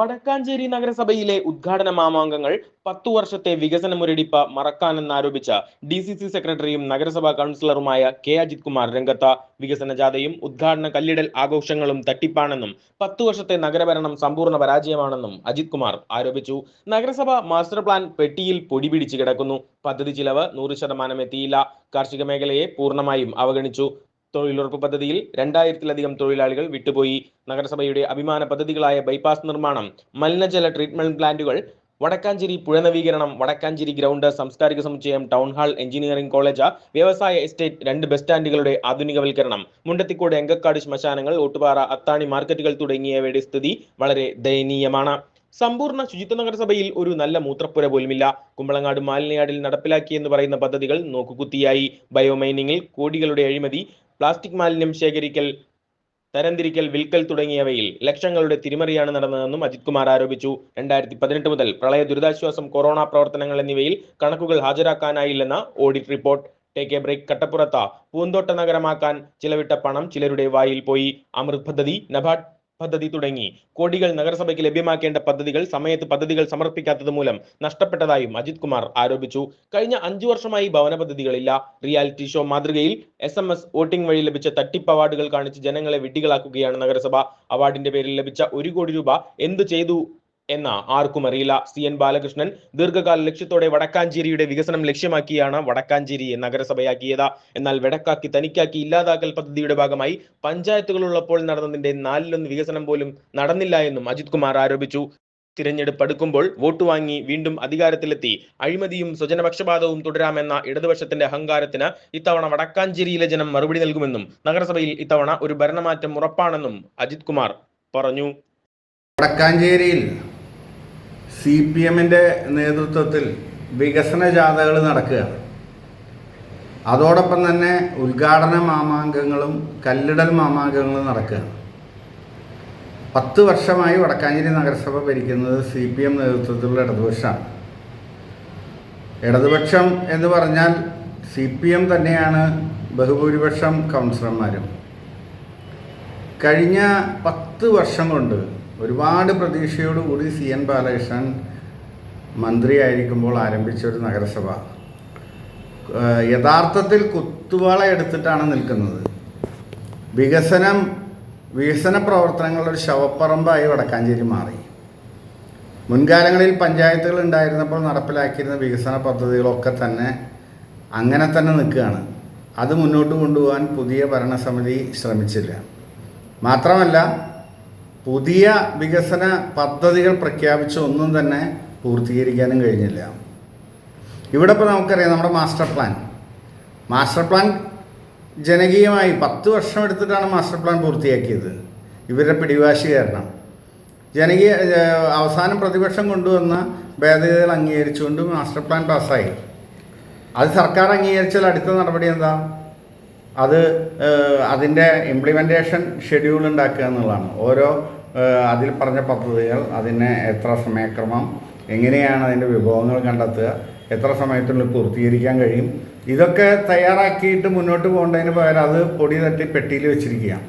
വടക്കാഞ്ചേരി നഗരസഭയിലെ ഉദ്ഘാടന മാമാങ്കങ്ങൾ പത്തു വർഷത്തെ വികസന മുരടിപ്പ് മറക്കാനെന്നാരോപിച്ച ഡി സി സി സെക്രട്ടറിയും നഗരസഭാ കൗൺസിലറുമായ കെ അജിത് കുമാർ രംഗത്ത് വികസന ജാഥയും ഉദ്ഘാടന കല്ലിടൽ ആഘോഷങ്ങളും തട്ടിപ്പാണെന്നും പത്തു വർഷത്തെ നഗരഭരണം സമ്പൂർണ പരാജയമാണെന്നും അജിത് കുമാർ ആരോപിച്ചു. നഗരസഭ മാസ്റ്റർ പ്ലാൻ പെട്ടിയിൽ പൊടി പിടിച്ചു കിടക്കുന്നു. പദ്ധതി ചിലവ് നൂറ് ശതമാനം എത്തിയില്ല. കാർഷിക മേഖലയെ പൂർണമായും അവഗണിച്ചു. തൊഴിലുറപ്പ് പദ്ധതിയിൽ രണ്ടായിരത്തിലധികം തൊഴിലാളികൾ വിട്ടുപോയി. നഗരസഭയുടെ അഭിമാന പദ്ധതികളായ ബൈപ്പാസ് നിർമ്മാണം മലിനജല ട്രീറ്റ്മെന്റ് പ്ലാന്റുകൾ വടക്കാഞ്ചേരി പുഴ നവീകരണം വടക്കാഞ്ചേരി ഗ്രൗണ്ട് സാംസ്കാരിക സമുച്ചയം ടൗൺ ഹാൾ എഞ്ചിനീയറിംഗ് കോളേജ് വ്യവസായ എസ്റ്റേറ്റ് രണ്ട് ബസ് സ്റ്റാൻഡുകളുടെ ആധുനികവൽക്കരണം മുണ്ടത്തിക്കോട് എങ്കക്കാട് ശ്മശാനങ്ങൾ ഓട്ടുപാറ അത്താണി മാർക്കറ്റുകൾ തുടങ്ങിയവയുടെ സ്ഥിതി വളരെ ദയനീയമാണ്. സമ്പൂർണ ശുചിത്വ നഗരസഭയിൽ ഒരു നല്ല മൂത്രപ്പുര പോലുമില്ല. കുമ്പളങ്ങാട് മാലിന്യാടിൽ നടപ്പിലാക്കിയെന്ന് പറയുന്ന പദ്ധതികൾ നോക്കുകുത്തിയായി. ബയോമൈനിങ്ങിൽ കോടികളുടെ അഴിമതി പ്ലാസ്റ്റിക് മാലിന്യം ശേഖരിക്കൽ തരംതിരിക്കൽ വിൽക്കൽ തുടങ്ങിയവയിൽ ലക്ഷങ്ങളുടെ തിരിമറിയാണ് നടന്നതെന്നും അജിത് കുമാർ ആരോപിച്ചു. രണ്ടായിരത്തി പതിനെട്ട് മുതൽ പ്രളയ ദുരിതാശ്വാസം കൊറോണ പ്രവർത്തനങ്ങൾ എന്നിവയിൽ കണക്കുകൾ ഹാജരാക്കാനായില്ലെന്ന audit report. Take a break. കട്ടപ്പുറത്ത പൂന്തോട്ട നഗരമാക്കാൻ ചിലവിട്ട പണം ചിലരുടെ വായിൽ പോയി. അമൃത് പദ്ധതി നബാർഡ് പദ്ധതി തുടങ്ങി. കോടികൾ നഗരസഭയ്ക്ക് ലഭ്യമാക്കേണ്ട പദ്ധതികൾ സമയത്ത് പദ്ധതികൾ സമർപ്പിക്കാത്തത് മൂലം നഷ്ടപ്പെട്ടതായും അജിത് കുമാർ ആരോപിച്ചു. കഴിഞ്ഞ അഞ്ചു വർഷമായി ഭവന പദ്ധതികളില്ല. റിയാലിറ്റി ഷോ മാതൃകയിൽ എസ് എം എസ് വോട്ടിംഗ് വഴി ലഭിച്ച തട്ടിപ്പ് അവാർഡുകൾ കാണിച്ച് ജനങ്ങളെ വിഡ്ഢികളാക്കുകയാണ് നഗരസഭ. അവാർഡിന്റെ പേരിൽ ലഭിച്ച ഒരു കോടി രൂപ എന്ത് ചെയ്തു? എന്ന ആർക്കും അറിയില്ല. സി എൻ ബാലകൃഷ്ണൻ ദീർഘകാല ലക്ഷ്യത്തോടെ വടക്കാഞ്ചേരിയുടെ വികസനം ലക്ഷ്യമാക്കിയാണ് വടക്കാഞ്ചേരിയെ നഗരസഭയാക്കിയത്. എന്നാൽ വെടക്കാക്കി തനിക്കാക്കി ഇല്ലാതാക്കൽ പദ്ധതിയുടെ ഭാഗമായി പഞ്ചായത്തുകൾ ഉള്ളപ്പോൾ നടന്നതിന്റെ നാലിലൊന്ന് വികസനം പോലും നടന്നില്ല എന്നും അജിത് കുമാർ ആരോപിച്ചു. തിരഞ്ഞെടുപ്പ് അടുക്കുമ്പോൾ വോട്ട് വാങ്ങി വീണ്ടും അധികാരത്തിലെത്തി. അഴിമതിയും സ്വജനപക്ഷപാതവും തുടരാമെന്ന ഇടതുപക്ഷത്തിന്റെ അഹങ്കാരത്തിന് ഇത്തവണ വടക്കാഞ്ചേരിയിലെ ജനം മറുപടി നൽകുമെന്നും നഗരസഭയിൽ ഇത്തവണ ഒരു ഭരണമാറ്റം ഉറപ്പാണെന്നും അജിത് കുമാർ പറഞ്ഞു. വടക്കാഞ്ചേരിയിൽ സി പി എമ്മിന്റെ നേതൃത്വത്തിൽ വികസന ജാഥകൾ നടക്കുകയാണ്. അതോടൊപ്പം തന്നെ ഉദ്ഘാടന മാമാങ്കങ്ങളും കല്ലിടൽ മാമാങ്കങ്ങളും നടക്കുകയാണ്. പത്ത് വർഷമായി വടക്കാഞ്ചേരി നഗരസഭ ഭരിക്കുന്നത് സി പി എം നേതൃത്വത്തിലുള്ള ഇടതുപക്ഷമാണ്. ഇടതുപക്ഷം എന്ന് പറഞ്ഞാൽ സി പി എം തന്നെയാണ് ബഹുഭൂരിപക്ഷം കൗൺസിലർമാരും. കഴിഞ്ഞ പത്ത് വർഷം കൊണ്ട് ഒരുപാട് പ്രതീക്ഷയോടുകൂടി സി എൻ ബാലകൃഷ്ണൻ മന്ത്രിയായിരിക്കുമ്പോൾ ആരംഭിച്ച ഒരു നഗരസഭ. യഥാർത്ഥത്തിൽ കുത്തുവാള എടുത്തിട്ടാണ് നിൽക്കുന്നത്. വികസനം വികസന പ്രവർത്തനങ്ങളുടെ ഒരു ശവപ്പറമ്പായി വടക്കാഞ്ചേരി മാറി. മുൻകാലങ്ങളിൽ പഞ്ചായത്തുകൾ ഉണ്ടായിരുന്നപ്പോൾ നടപ്പിലാക്കിയിരുന്ന വികസന പദ്ധതികളൊക്കെ തന്നെ അങ്ങനെ തന്നെ നിൽക്കുകയാണ്. അത് മുന്നോട്ട് കൊണ്ടുപോകാൻ പുതിയ ഭരണസമിതി ശ്രമിച്ചില്ല. മാത്രമല്ല പുതിയ വികസന പദ്ധതികൾ പ്രഖ്യാപിച്ച ഒന്നും തന്നെ പൂർത്തീകരിക്കാനും കഴിഞ്ഞില്ല. ഇവിടെ ഇപ്പോൾ നമുക്കറിയാം നമ്മുടെ മാസ്റ്റർ പ്ലാൻ. മാസ്റ്റർ പ്ലാൻ ജനകീയമായി പത്ത് വർഷം എടുത്തിട്ടാണ് മാസ്റ്റർ പ്ലാൻ പൂർത്തിയാക്കിയത്. ഇവരുടെ പിടിവാശി കാരണം. ജനകീയ അവസാനം പ്രതിപക്ഷം കൊണ്ടുവന്ന ഭേദഗതികൾ അംഗീകരിച്ചുകൊണ്ട് മാസ്റ്റർ പ്ലാൻ പാസ്സായി. അത് സർക്കാർ അംഗീകരിച്ചാൽ അടുത്ത നടപടി എന്താ? അത് അതിന്റെ ഇംപ്ലിമെന്റേഷൻ ഷെഡ്യൂൾ ഉണ്ടാക്കുക എന്നുള്ളതാണ്. ഓരോ അതിൽ പറഞ്ഞ പദ്ധതികൾ അതിനെ എത്ര സമയക്രമം എങ്ങനെയാണ് അതിന്റെ വിഭവങ്ങൾ കണ്ടെത്തുക എത്ര സമയത്തിനുള്ളിൽ പൂർത്തീകരിക്കാൻ കഴിയും ഇതൊക്കെ തയ്യാറാക്കിയിട്ട് മുന്നോട്ട് പോകേണ്ടതിന് പകരം അത് പൊടി തട്ടി പെട്ടിയിൽ വെച്ചിരിക്കുകയാണ്.